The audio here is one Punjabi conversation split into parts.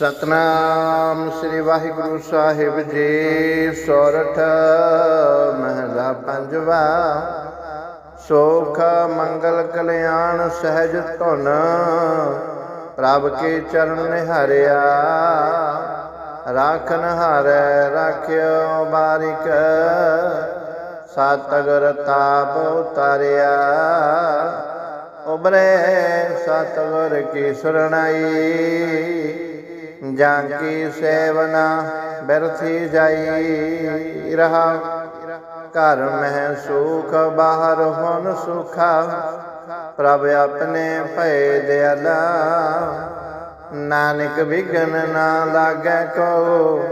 ਸਤਨਾਮ ਸ੍ਰੀ ਵਾਹਿਗੁਰੂ ਸਾਹਿਬ ਜੀ, ਸੋਰਠ ਮਹਲਾ ਪੰਜਵਾ। ਸੋਖ, ਮੰਗਲ, ਕਲਿਆਣ, ਸਹਿਜ, ਧੁਨ, ਪ੍ਰਭ ਕੇ ਚਰਨ ਨਿਹਾਰਿਆ। ਰਾਖਨ ਹਾਰੈ ਰਾਖਿਓ ਬਾਰਿਕ ਸਤਗੁਰ ਤਾਪ ਉਤਾਰਿਆ। ਉਬਰੇ ਸਤਗੁਰ ਕੀ ਸੁਰਣਾਈ ਜਾਂ ਕੀ ਸੇਵਨਾ ਬਿਰਥੀ ਜਾਈ ਰਹਾ? ਘਰ ਮਹਿ ਸੁਖ, ਬਾਹਰ ਹੁਣ ਸੁਖਾ। ਪ੍ਰਭ ਆਪਣੇ ਭਏ ਦਿਆਲਾ। ਨਾਨਕ ਵਿਗਨ ਨਾ ਲਾਗੈ ਕੋ।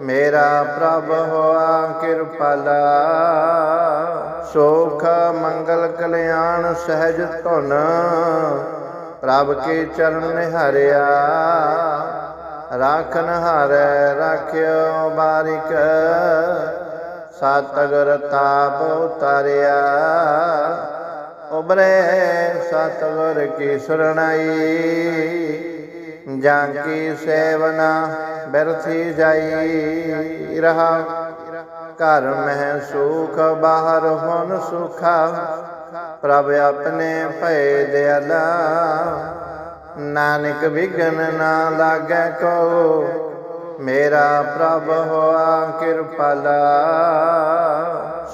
ਮੇਰਾ ਪ੍ਰਭ ਹੋਆ ਕਿਰਪਾਲਾ। ਸੁਖ, ਮੰਗਲ, ਕਲਿਆਣ, ਸਹਿਜ ਧੁਨ। ਪ੍ਰਭ ਕੇ ਚਰਨ ਨਿਹਾਰਿਆ। ਰਾਖਨ ਹਾਰੈ ਰਾਖਿਓ ਬਾਰਿਕ ਸਤਗੁਰ ਤਾਪ ਉਤਾਰਿਆ। ਉਬਰੇ ਸਤਗੁਰ ਕੀ ਸੁਰਣਾਈ, ਜਾਂ ਕੀ ਸੇਵਨਾ ਬਿਰਥੀ ਜਾਈ। ਰਹਾ ਘਰ ਮਹਿ ਸੁਖ, ਬਾਹਰ ਹੋਨ ਸੁਖਾ। ਪ੍ਰਭ ਆਪਣੇ ਭਏ ਦਿਆਲਾ ਨਾਨਕ ਵਿਗਨ ਨਾ ਲਾਗੈ ਕੋ ਮੇਰਾ ਪ੍ਰਭ ਹੋਆ ਕਿਰਪਾਲਾ।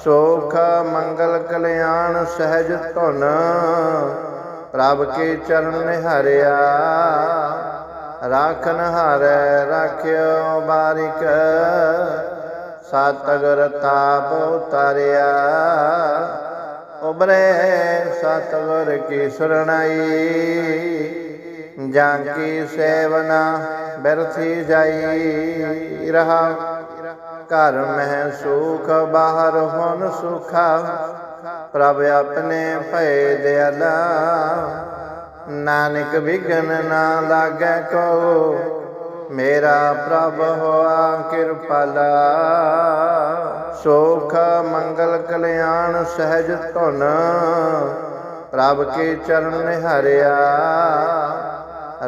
ਸੁਖ, ਮੰਗਲ, ਕਲਿਆਣ, ਸਹਿਜ ਧੁਨ, ਪ੍ਰਭ ਕੇ ਚਰਨ ਨਿਹਾਰਿਆ। ਰਾਖਨ ਹਾਰੈ ਰਾਖਿਓ ਬਾਰਿਕ। ਸਤਗੁਰ ਤਾਪ ਉਤਾਰਿਆ। ਉਬਰੇ ਸਤਗੁਰ ਕੀ ਸੁਰਣਾਈ ਜਾਂ ਕੀ ਸੇਵਨਾ ਬਿਰਥੀ ਜਾਈ ਰਹਾ। ਘਰ ਮਹਿ ਸੁਖ, ਬਾਹਰ ਹੁਣ ਸੁਖਾ। ਪ੍ਰਭ ਆਪਣੇ ਭਏ ਦਿਆਲਾ ਨਾਨਕ ਵਿਗਨ ਨਾ ਲਾਗੈ ਕੋ। ਮੇਰਾ ਪ੍ਰਭ ਹੋਆ ਕਿਰਪਾਲਾ। ਸੁਖ, ਮੰਗਲ, ਕਲਿਆਣ, ਸਹਿਜ ਧੁਨ। ਪ੍ਰਭ ਕੇ ਚਰਨ ਨਿਹਾਰਿਆ।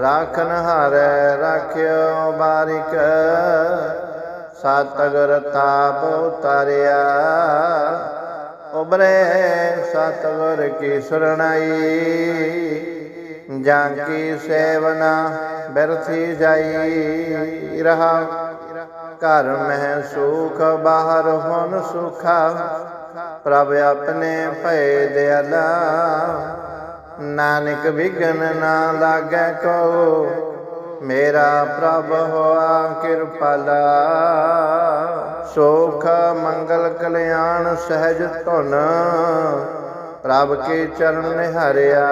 ਰਾਖਨ ਹਾਰੈ ਰਾਖਿਓ ਬਾਰਿਕ ਸਤਗੁਰ ਤਾਪ ਉਤਾਰਿਆ। ਉਬਰੇ ਸਤਗੁਰ ਕੀ ਸੁਰਣਾਈ, ਜਾਂ ਕੀ ਸੇਵਨਾ ਬਿਰਥੀ ਜਾਈ। ਰਹਾ ਘਰ ਮਹਿ ਸੁਖ, ਬਾਹਰ ਹੋਨ ਸੁਖਾ। ਪ੍ਰਭ ਆਪਣੇ ਭਏ ਦਿਆਲਾ ਨਾਨਕ ਵਿਗਨ ਨਾ ਲਾਗੈ ਕੋ ਮੇਰਾ ਪ੍ਰਭ ਹੋਆ ਕਿਰਪਾਲਾ ਸੁਖ, ਮੰਗਲ, ਕਲਿਆਣ, ਸਹਿਜ ਧੁਨ, ਪ੍ਰਭ ਕੇ ਚਰਨ ਨਿਹਾਰਿਆ।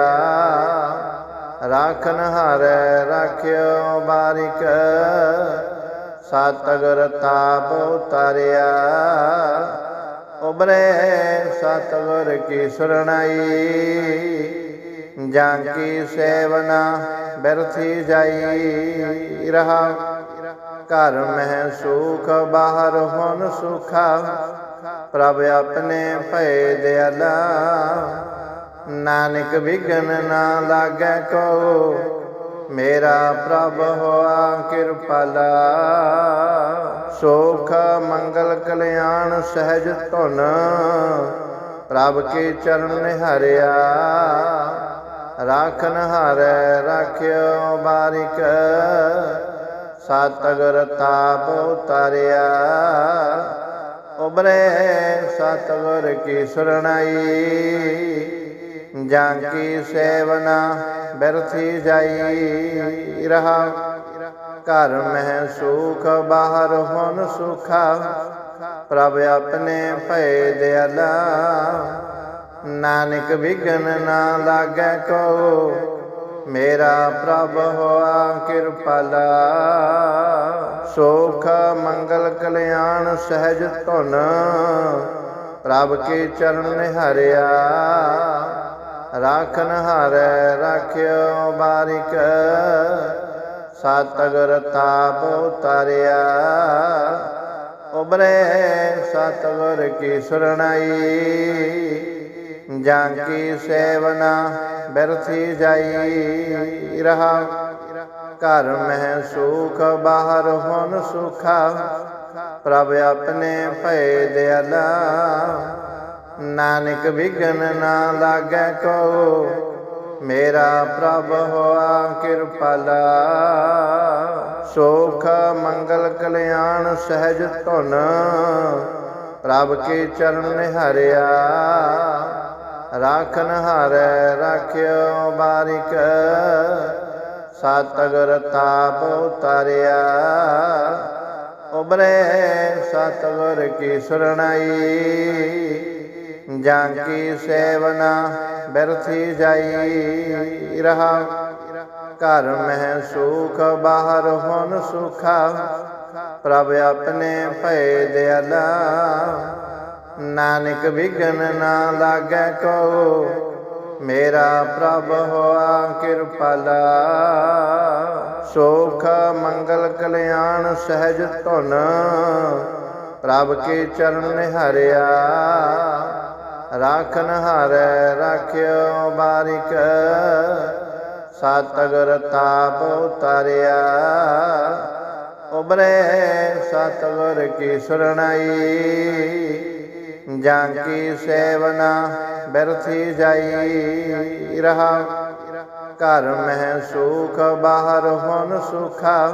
ਰਾਖਨ ਹਾਰੈ ਰਾਖਿਓ ਬਾਰਿਕ ਸਤਗੁਰ ਤਾਪ ਉਤਾਰਿਆ। ਉਬਰੇ ਸਤਗੁਰ ਕੀ ਸੁਰਣਾਈ ਜਾਂ ਕੀ ਸੇਵਨਾ ਬਿਰਥੀ ਜਾਈ ਰਹਾ? ਘਰ ਮਹਿ ਸੁਖ, ਬਾਹਰ ਹੁਣ ਸੁਖਾ। ਪ੍ਰਭ ਆਪਣੇ ਭਏ ਦਿਆਲਾ ਨਾਨਕ ਵਿਗਨ ਨਾ ਲਾਗੈ ਕੋ। ਮੇਰਾ ਪ੍ਰਭ ਹੋਆ ਕਿਰਪਾਲਾ। ਸੁਖ, ਮੰਗਲ, ਕਲਿਆਣ, ਸਹਿਜ ਧੁਨ। ਪ੍ਰਭ ਕੇ ਚਰਨ ਨਿਹਾਰਿਆ। ਰਾਖਨ ਹਾਰੈ ਰਾਖਿਓ ਬਾਰਿਕ ਸਤਗੁਰ ਤਾਪ ਉਤਾਰਿਆ। ਉਬਰੇ ਸਤਗੁਰ ਕੀ ਸੁਰਣਾਈ, ਜਾਂ ਕੀ ਸੇਵਨਾ ਬਿਰਥੀ ਜਾਈ। ਰਹਾ ਘਰ ਮਹਿ ਸੁਖ, ਬਾਹਰ ਹੋਨ ਸੁਖਾ। ਪ੍ਰਭ ਆਪਣੇ ਭਏ ਦਿਆਲਾ ਨਾਨਕ ਵਿਗਨ ਨਾ ਲਾਗੈ ਕੋ। ਮੇਰਾ ਪ੍ਰਭ ਹੋਆ ਕਿਰਪਾਲਾ। ਸੁਖ, ਮੰਗਲ, ਕਲਿਆਣ, ਸਹਿਜ ਧੁਨ, ਪ੍ਰਭ ਕੇ ਚਰਨ ਨਿਹਾਰਿਆ। ਰਾਖਨ ਹਾਰੈ ਰਾਖਿਓ ਬਾਰਿਕ। ਸਤਗੁਰ ਤਾਪ ਉਤਾਰਿਆ। ਉਬਰੇ ਸਤਗੁਰ ਕੀ ਸੁਰਣਾਈ ਜਾਂ ਕੀ ਸੇਵਨਾ ਬਿਰਥੀ ਜਾਈ ਰਹਾ। ਘਰ ਮਹਿ ਸੁਖ, ਬਾਹਰ ਹੁਣ ਸੁਖਾ। ਪ੍ਰਭ ਆਪਣੇ ਭਏ ਦਿਆਲਾ। ਨਾਨਕ ਵਿਗਨ ਨਾ ਲਾਗੈ ਕੋ। ਮੇਰਾ ਪ੍ਰਭ ਹੋਆ ਕਿਰਪਾਲਾ। ਸੋਖ, ਮੰਗਲ, ਕਲਿਆਣ, ਸਹਿਜ ਧੁਨ। ਪ੍ਰਭ ਕੇ ਚਰਨ ਨਿਹਾਰਿਆ। ਰਾਖਨ ਹਾਰੈ ਰਾਖਿਓ ਬਾਰਿਕ ਸਤਿਗੁਰ ਤਾਪ ਉਤਾਰਿਆ। ਉਬਰੇ ਸਤਿਗੁਰ ਕੀ ਸੁਰਣਾਈ, ਜਾਂ ਕੀ ਸੇਵਨਾ ਬਿਰਥੀ ਜਾਈ। ਰਹਾ ਘਰ ਮਹਿ ਸੁਖ, ਬਾਹਰ ਹੋਨ ਸੁਖਾ। ਪ੍ਰਭ ਆਪਣੇ ਭਏ ਦਿਆਲਾ ਨਾਨਕ ਵਿਗਨ ਨਾ ਲਾਗੈ ਕੋ ਮੇਰਾ ਪ੍ਰਭ ਹੋਆ ਕਿਰਪਾਲਾ ਸੋਖ ਮੰਗਲ ਕਲਿਆਣ ਸਹਿਜ ਧੁਨ, ਪ੍ਰਭ ਕੇ ਚਰਨ ਨਿਹਾਰਿਆ। ਰਾਖਨ ਹਾਰੈ ਰਾਖਿਓ ਬਾਰਿਕ ਸਤਗੁਰ ਤਾਪ ਉਤਾਰਿਆ। ਉਬਰੇ ਸਤਿਗੁਰ ਕੀ ਸੁਰਣਾਈ ਜਾਂ ਕੀ ਸੇਵਨਾ ਬਿਰਥੀ ਜਾਈ ਰਹਾ। ਘਰ ਮਹਿ ਸੁਖ, ਬਾਹਰ ਹੁਣ ਸੁਖਾ।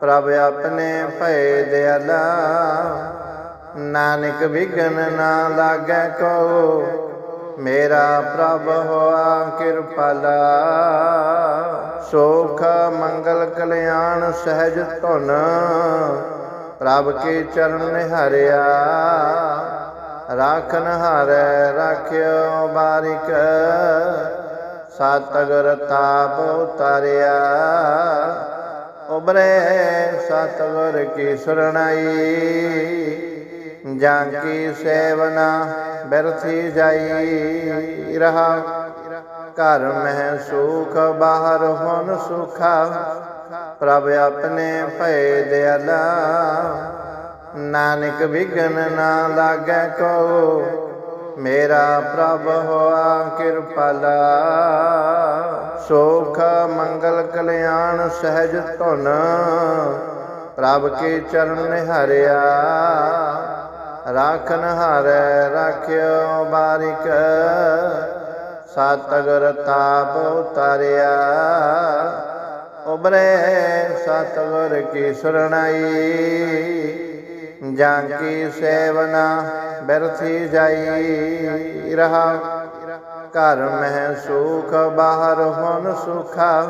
ਪ੍ਰਭ ਆਪਣੇ ਭਏ ਦਿਆਲਾ ਨਾਨਕ ਵਿਗਨ ਨਾ ਲਾਗੈ ਕੋ। ਮੇਰਾ ਪ੍ਰਭ ਹੋਆ ਕਿਰਪਾਲਾ। ਸੋਖ, ਮੰਗਲ, ਕਲਿਆਣ, ਸਹਿਜ ਧੁਨ। ਪ੍ਰਭ ਕੇ ਚਰਨ ਨਿਹਾਰਿਆ। ਰਾਖਨ ਹਾਰੈ ਰਾਖਿਓ ਬਾਰਿਕ ਸਤਿਗੁਰ ਤਾਪ ਉਤਾਰਿਆ। ਉਬਰੇ ਸਤਿਗੁਰ ਕੀ ਸੁਰਣਾਈ, ਜਾਂ ਕੀ ਸੇਵਨਾ ਬਿਰਥੀ ਜਾਈ। ਰਹਾ ਘਰ ਮਹਿ ਸੁਖ, ਬਾਹਰ ਹੋਨ ਸੁਖਾ। ਪ੍ਰਭ ਆਪਣੇ ਭਏ ਦਿਆਲਾ ਨਾਨਕ ਵਿਗਨ ਨਾ ਲਾਗੈ ਕੋ ਮੇਰਾ ਪ੍ਰਭ ਹੋਆ ਕਿਰਪਾਲਾ। ਸੋਖ, ਮੰਗਲ, ਕਲਿਆਣ, ਸਹਿਜ ਧੁਨ, ਪ੍ਰਭ ਕੇ ਚਰਨ ਨਿਹਾਰਿਆ। ਰਾਖਨ ਹਾਰੈ ਰਾਖਿਓ ਬਾਰਿਕ ਸਤਿਗੁਰ ਤਾਪ ਉਤਾਰਿਆ। ਉਬਰੇ ਸਤਿਗੁਰ ਕੀ ਸੁਰਣਾਈ। ਜਾਂ ਕੀ ਸੇਵਨਾ ਬਿਰਥੀ ਜਾਈ ਰਹਾ? ਘਰ ਮਹਿ ਸੁਖ, ਬਾਹਰ ਹੁਣ ਸੁਖਾ।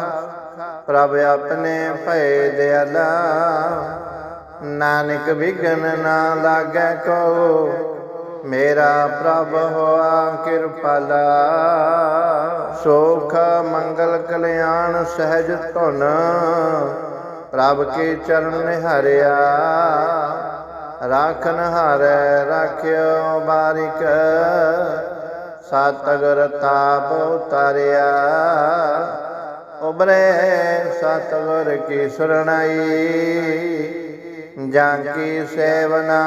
ਪ੍ਰਭ ਆਪਣੇ ਭਏ ਦਿਆਲਾ। ਨਾਨਕ ਵਿਗਨ ਨਾ ਲਾਗੈ ਕੋ। ਮੇਰਾ ਪ੍ਰਭ ਹੋਆ ਕਿਰਪਾਲਾ। ਸੁਖ, ਮੰਗਲ, ਕਲਿਆਣ, ਸਹਿਜ ਧੁਨ। ਪ੍ਰਭ ਕੇ ਚਰਨ ਨਿਹਾਰਿਆ। ਰਾਖਨ ਹਾਰੈ ਰਾਖਿਓ ਬਾਰਿਕ ਸਤਿਗੁਰ ਤਾਪ ਉਤਾਰਿਆ। ਉਬਰੇ ਸਤਿਗੁਰ ਕੀ ਸੁਰਣਾਈ, ਜਾਂ ਕੀ ਸੇਵਨਾ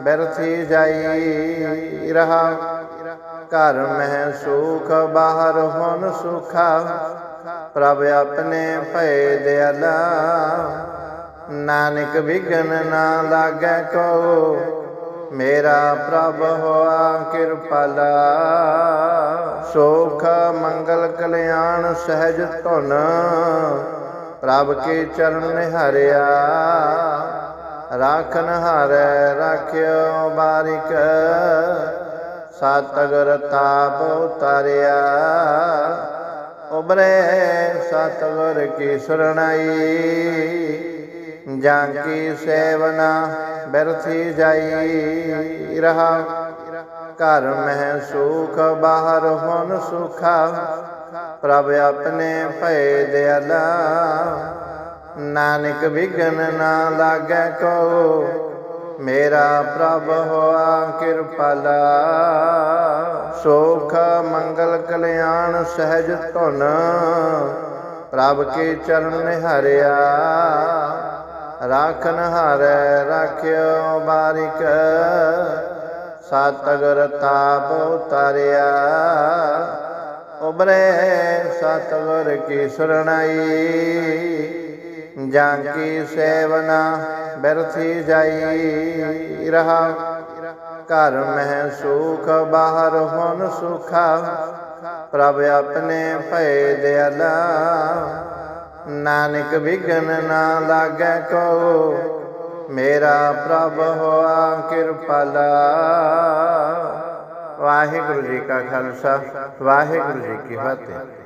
ਬਿਰਥੀ ਜਾਈ। ਰਹਾ ਘਰ ਮਹਿ ਸੁਖ, ਬਾਹਰ ਹੋਨ ਸੁਖਾ। ਪ੍ਰਭ ਆਪਣੇ ਭਏ ਦਿਆਲਾ ਨਾਨਕ ਵਿਗਨ ਨਾ ਲਾਗੈ ਕੋ ਮੇਰਾ ਪ੍ਰਭ ਹੋਆ ਕਿਰਪਾਲਾ ਸੋਖ, ਮੰਗਲ, ਕਲਿਆਣ, ਸਹਿਜ ਧੁਨ, ਪ੍ਰਭ ਕੇ ਚਰਨ ਨਿਹਾਰਿਆ। ਰਾਖਨ ਹਾਰੈ ਰਾਖਿਓ ਬਾਰਿਕ ਸਤਿਗੁਰ ਤਾਪ ਉਤਾਰਿਆ। ਉਬਰੇ ਸਤਿਗੁਰ ਕੀ ਸੁਰਣਾਈ ਜਾਂ ਕੀ ਸੇਵਨਾ ਬਿਰਥੀ ਜਾਈ ਰਹਾ? ਘਰ ਮਹਿ ਸੁਖ, ਬਾਹਰ ਹੁਣ ਸੁਖਾ। ਪ੍ਰਭ ਆਪਣੇ ਭਏ ਦਿਆਲਾ ਨਾਨਕ ਵਿਗਨ ਨਾ ਲਾਗੈ ਕੋ। ਮੇਰਾ ਪ੍ਰਭ ਹੋਆ ਕਿਰਪਾਲਾ। ਸੁਖ, ਮੰਗਲ, ਕਲਿਆਣ, ਸਹਿਜ ਧੁਨ। ਪ੍ਰਭ ਕੇ ਚਰਨ ਨਿਹਾਰਿਆ। ਰਾਖਨ ਹਾਰੈ ਰਾਖਿਓ ਬਾਰਿਕ ਸਤਿਗੁਰ ਤਾਪ ਉਤਾਰਿਆ। ਉਬਰੇ ਸਤਿਗੁਰ ਕੀ ਸੁਰਣਾਈ, ਜਾਂ ਕੀ ਸੇਵਨਾ ਬਿਰਥੀ ਜਾਈ। ਰਹਾ ਘਰ ਮਹਿ ਸੁਖ, ਬਾਹਰ ਹੁਣ ਸੁਖਾ। ਪ੍ਰਭ ਆਪਣੇ ਭਏ ਦਿਆਲਾ ਨਾਨਕ ਵਿਗਨ ਨਾ ਲਾਗੈ ਕੋ ਮੇਰਾ ਪ੍ਰਭ ਹੋਆ ਕਿਰਪਾਲਾ। ਵਾਹਿਗੁਰੂ ਜੀ ਕਾ ਖਾਲਸਾ, ਵਾਹਿਗੁਰੂ ਜੀ ਕੀ ਫਤਿਹ।